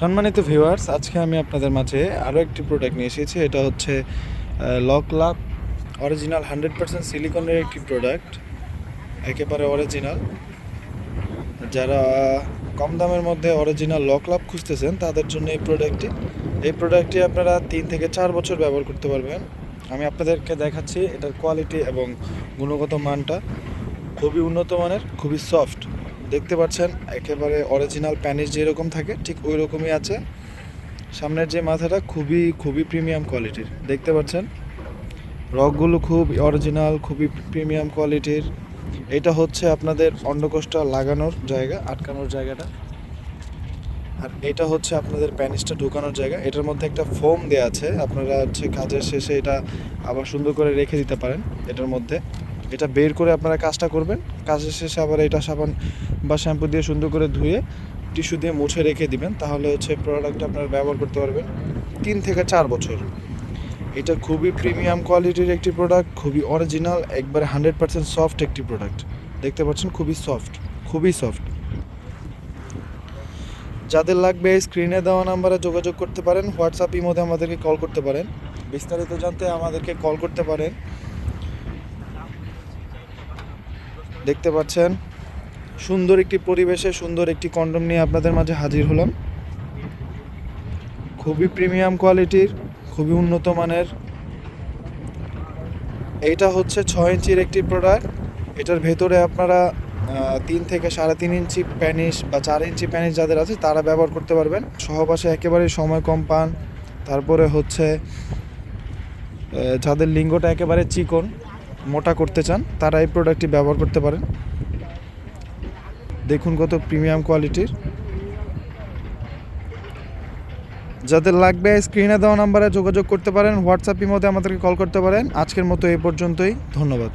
সম্মানিত ভিউয়ার্স আজকে আমি আপনাদের মাঝে আরও একটি প্রোডাক্ট নিয়ে এসেছি। এটা হচ্ছে lock love original hundred percent সিলিকনের একটি প্রোডাক্ট একেবারে অরিজিনাল যারা কম দামের মধ্যে অরিজিনাল লক লাভ খুঁজতেছেন, তাদের জন্য এই প্রোডাক্টটি এই প্রোডাক্টটি আপনারা তিন থেকে চার বছর ব্যবহার করতে পারবেন। আমি আপনাদেরকে দেখাচ্ছি, এটার কোয়ালিটি এবং গুণগত মানটা খুবই উন্নত মানের, খুবই সফট দেখতে পাচ্ছেন, একেবারে অরিজিনাল প্যানিস যেরকম থাকে, ঠিক ওই রকমই আছে। সামনের যে মাথাটা খুবই খুবই প্রিমিয়াম কোয়ালিটির দেখতে পাচ্ছেন? রকগুলো খুব অরিজিনাল খুবই প্রিমিয়াম কোয়ালিটির এটা হচ্ছে আপনাদের অন্ডকোষটা লাগানোর জায়গা, আটকানোর জায়গাটা। আর এটা হচ্ছে আপনাদের প্যানিসটা ঢোকানোর জায়গা। এটার মধ্যে একটা ফোম দেওয়া আছে, আপনারা হচ্ছে কাজের শেষে এটা আবার সুন্দর করে রেখে দিতে পারেন, এটার মধ্যে। এটা বের করে আপনারা কাজটা করবেন। কাজের শেষে আবার এটা সাবান বা শ্যাম্পু দিয়ে সুন্দর করে ধুয়ে টিস্যু দিয়ে মুছে রেখে দিবেন, তাহলে হচ্ছে প্রোডাক্টটা আপনারা ব্যবহার করতে পারবেন তিন থেকে চার বছর। এটা খুবই প্রিমিয়াম কোয়ালিটির একটি প্রোডাক্ট খুবই অরিজিনাল একবারে হান্ড্রেড পার্সেন্ট সফট একটি প্রোডাক্ট দেখতে পাচ্ছেন, খুবই সফট খুবই সফট যাদের লাগবে স্ক্রিনে দেওয়া নাম্বারে যোগাযোগ করতে পারেন হোয়াটসঅ্যাপ ইমোতে আমাদেরকে কল করতে পারেন। বিস্তারিত জানতে আমাদেরকে কল করতে পারেন। দেখতে পাচ্ছেন। সুন্দর একটি পরিবেশে, সুন্দর একটি কন্ডম নিয়ে আপনাদের মাঝে হাজির হলাম। খুবই প্রিমিয়াম কোয়ালিটির, খুবই উন্নত মানের। এইটা হচ্ছে ছয় ইঞ্চির একটি প্রোডাক্ট। এটার ভেতরে আপনারা তিন থেকে সাড়ে তিন ইঞ্চি প্যানিস বা চার ইঞ্চি প্যানিস যাদের আছে, তারা ব্যবহার করতে পারবেন। সহবাসে একেবারে সময় কম পান। তারপরে হচ্ছে যাদের লিঙ্গটা একেবারে চিকন মোটা করতে চান, তারা এই প্রোডাক্টটি ব্যবহার করতে পারেন। দেখুন কত প্রিমিয়াম কোয়ালিটির যাদের লাগবে স্ক্রিনে দেওয়া নাম্বারে যোগাযোগ করতে পারেন হোয়াটসঅ্যাপ মধ্যে আমাদেরকে কল করতে পারেন। আজকের মতো এই পর্যন্তই, ধন্যবাদ।